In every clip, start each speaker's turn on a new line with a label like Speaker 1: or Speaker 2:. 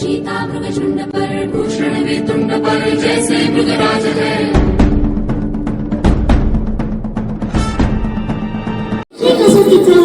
Speaker 1: चीता मृग मृगचुंड पर भूषण वितुंड पर जैसे मृगराज है
Speaker 2: कसं तिचा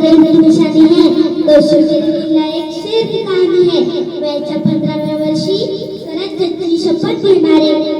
Speaker 2: है एक शेर काम है वयाच्या पंधराव्या वर्षी करत शपथ घेणारे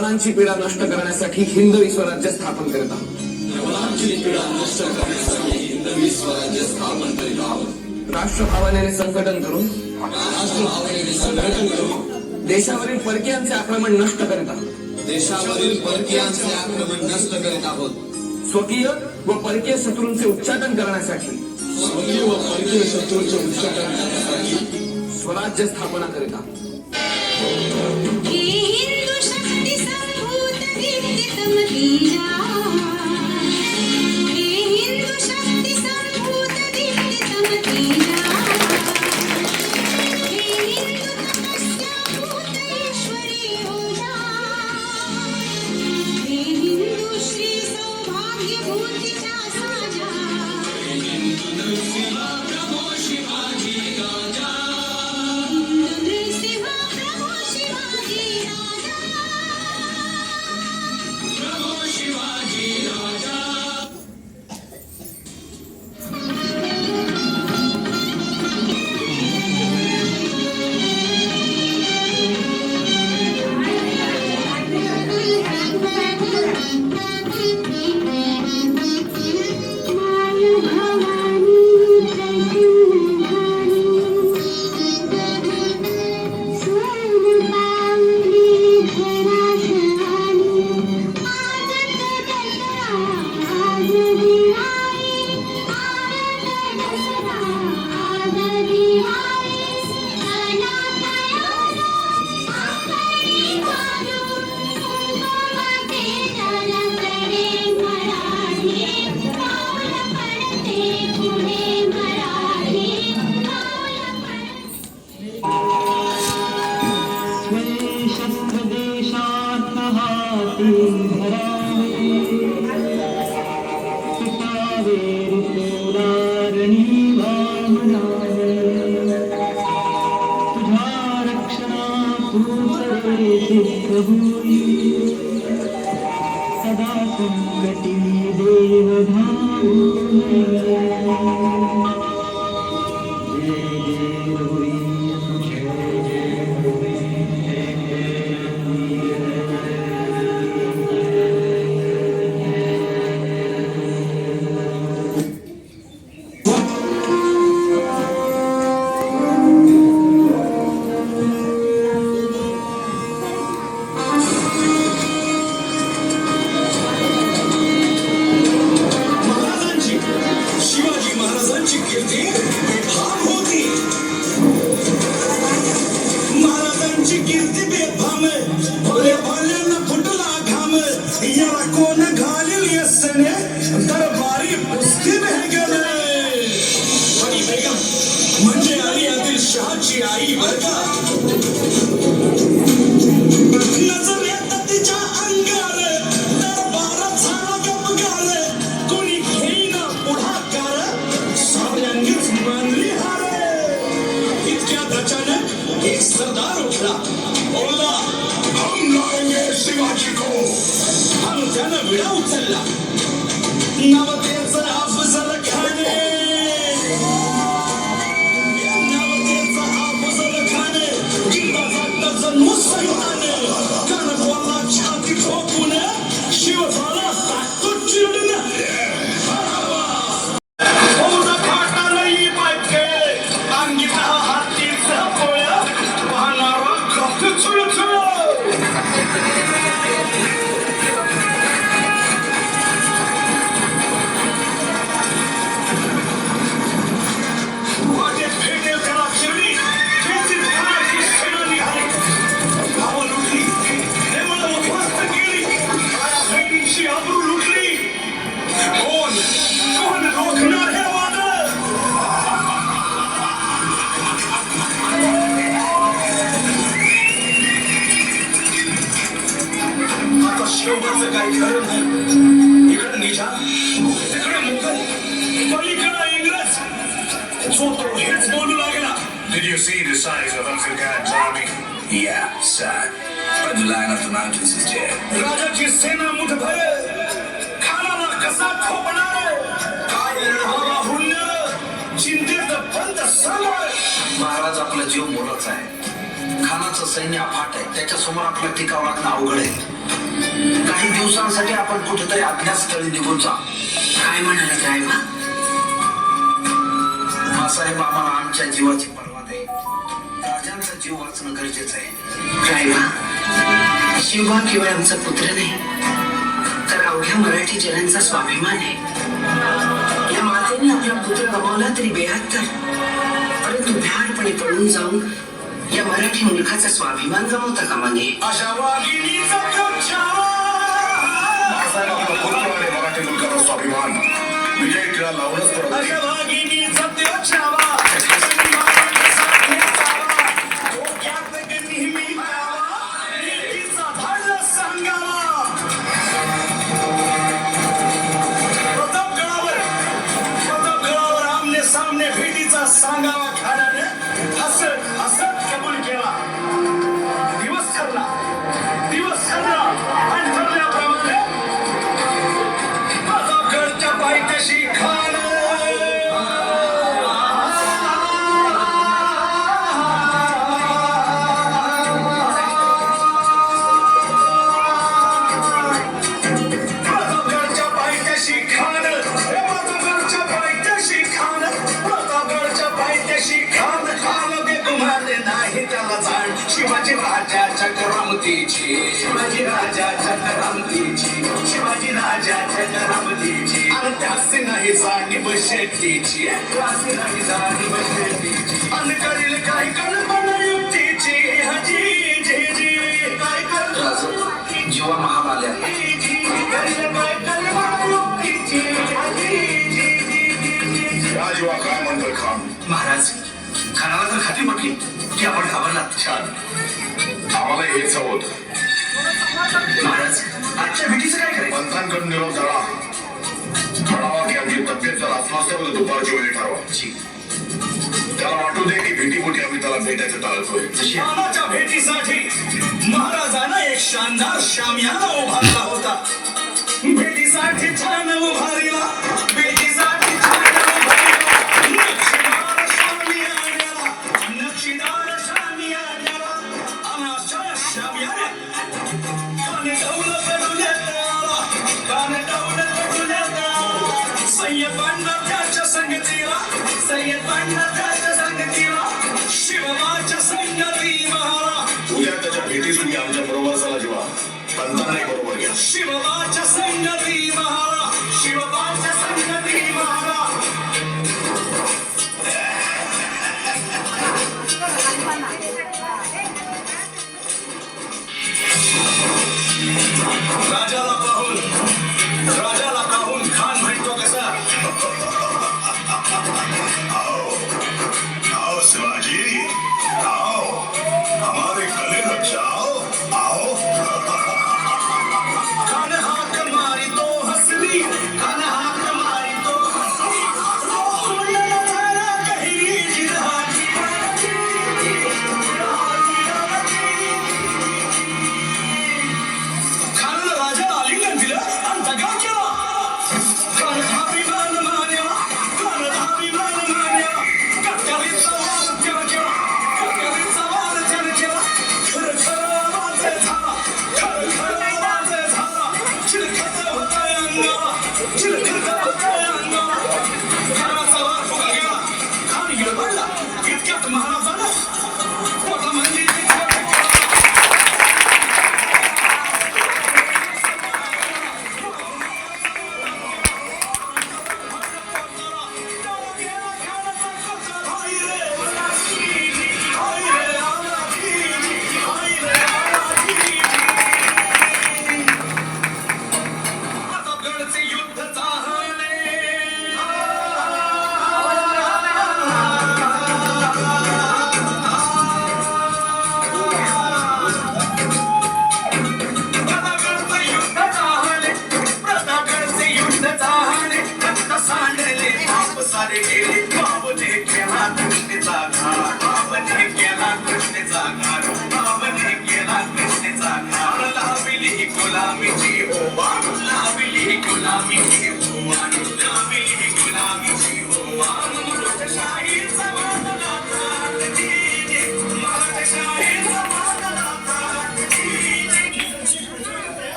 Speaker 3: यवनांची पीडा नष्ट करण्यासाठी हिंदवी स्वराज्य स्थापन करत आहोत. जवानांची संकटन
Speaker 4: राष्ट्रभावनेने संघटन करून
Speaker 3: देशावरील परकीयांचे आक्रमण नष्ट करत आहोत.
Speaker 4: देशावरील परकीयांचे आक्रमण नष्ट करत आहोत.
Speaker 3: स्वकीय व परकीय शत्रूंचे उच्चाटन करण्यासाठी
Speaker 4: स्वकीय व परकीय शत्रूंचे उच्चाटन करण्यासाठी
Speaker 3: स्वराज्य स्थापना करीत आहोत.
Speaker 4: You. सरदार उठला बोलला हम लाएंगे शिवाजी को आणि त्यानं विडा उचलला नवतेचं
Speaker 5: Yeah, son. But the line of the mountains is dead.
Speaker 4: राजाची सेना मुठभर खानाला कसा ठोपणार काय लढावा हुंडर चिंतेत बंद समोर
Speaker 5: महाराज आपला जीव मोलाचा आहे. खानाचं सैन्य अफाट आहे. त्याच्यासमोर आपलं टिकाव लागणं अवघड आहे. काही दिवसांसाठी आपण कुठेतरी अज्ञात स्थळी निघून जा. काय म्हणाला साहेब बाळासाहेब आम्हाला आमच्या जीवाची जीव वाचणं गरजेचं आहे.
Speaker 6: रायबा शिवबा केवळ आमचा पुत्र नाही तर अवघ्या मराठी जनांचा स्वाभिमान आहे. या मातेने आपला पुत्र गमावला तरी बेहत्तर परंतु भ्याडपणे पळून जाऊन या मराठी मुलखाचा स्वाभिमान गमावता कामा नये.
Speaker 4: अशा
Speaker 7: मराठी स्वाभिमान. विजय टिळा लावूनच
Speaker 4: त्यासी नाही जाणीव शेतीची त्यासी नाही जाणीव शेतीची आणि करील काय कल्पना युक्तीची हजी जी जी काय कल्पना
Speaker 5: जीवा
Speaker 7: खान
Speaker 5: महाराज खानाला तर खात्री पटली की आपण घाबरलात.
Speaker 7: छान. आम्हाला हेच हवं होतं
Speaker 5: महाराज आजच्या भेटीचं काय करायचं?
Speaker 7: पंथांकडून निरोप झाला म्हणावा की आमची तब्येत जर तर दुपारची वेळी ठरवा.
Speaker 5: जी.
Speaker 7: त्याला वाटू दे की भेटीपोटी आम्ही त्याला भेटायचं टाळतोय.
Speaker 5: जशी
Speaker 4: मामाच्या भेटीसाठी महाराजानं एक शानदार शामियाना उभारला होता.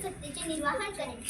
Speaker 8: मातृमुखी सत्तेचे निर्वाहन करेन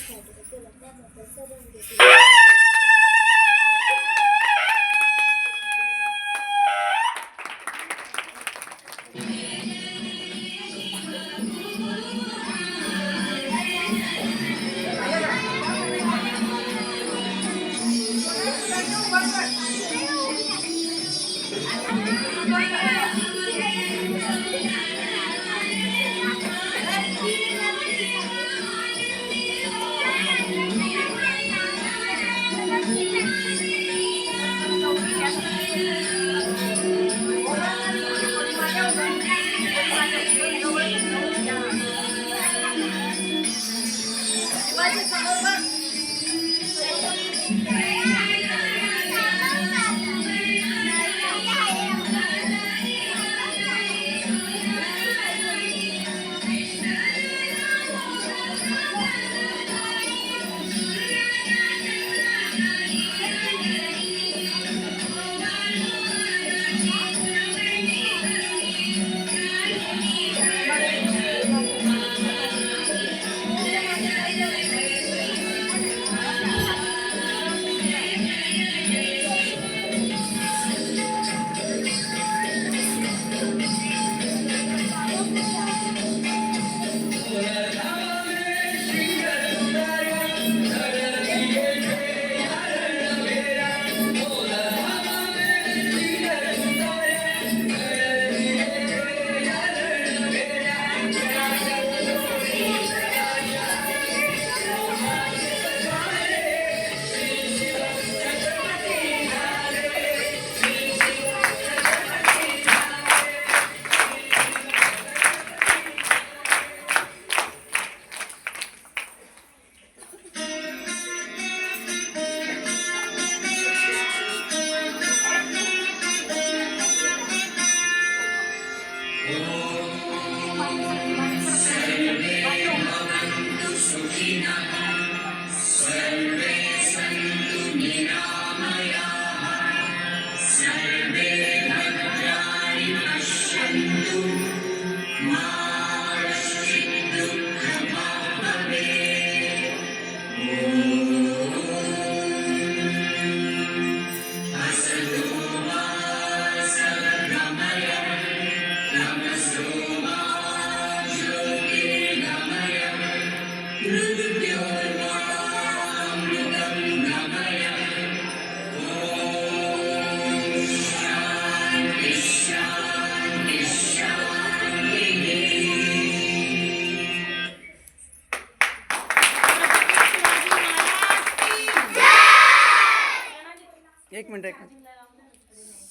Speaker 9: एक मिनिट एक मिनट.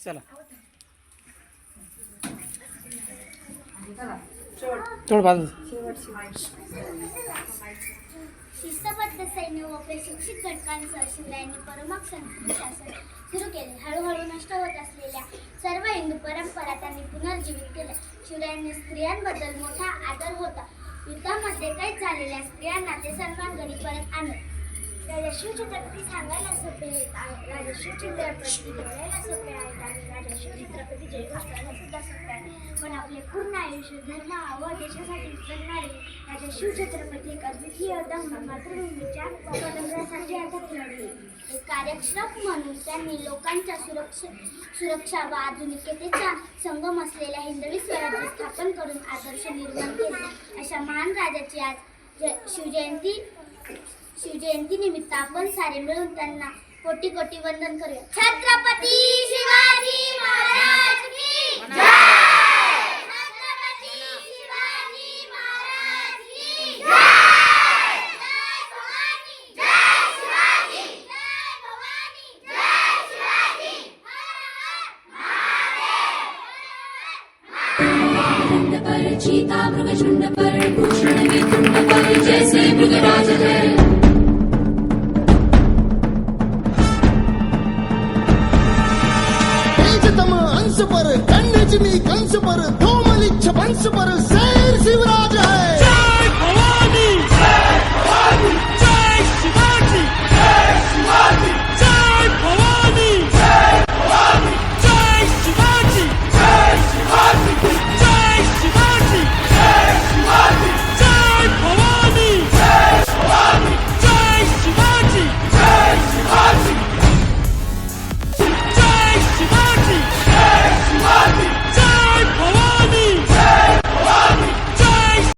Speaker 9: चला. थोडं बाजू
Speaker 10: शिस्तबद्ध सैन्य व प्रशिक्षित घटकांसह शिवरायांनी परमाक शासन सुरू केले. हळूहळू नष्ट होत असलेल्या सर्व हिंदू परंपरा त्यांनी पुनर्जीवित केल्या. शिवरायांनी स्त्रियांबद्दल मोठा आदर होता. युद्धामध्ये कैद झालेल्या स्त्रियांना ते सन्मान घरी परत आणत राजश्री छत्रपती सांगायला सोपे आहेत राजश्री राजा बोलायला सोपे आहेत आणि राजश्री शिवछत्रपती जयघोष करायला सुद्धा सोपे आहे पण आपले पूर्ण आयुष्य धर्म व देशासाठी जगणारे राजश्री छत्रपती एक अद्वितीय दंग मातृभूमीच्या स्वातंत्र्यासाठी अथक लढले एक कार्यक्षम म्हणून त्यांनी लोकांच्या सुरक्षा सुरक्षा व आधुनिकतेचा संगम असलेल्या हिंदवी स्वराज्य स्थापन करून आदर्श निर्माण केले अशा महान राजाची आज शिवजयंती शिवजयंती निमित्त आपण सारे मिळून त्यांना कोटी कोटी वंदन करूया. छत्रपती शिवाजी महाराज!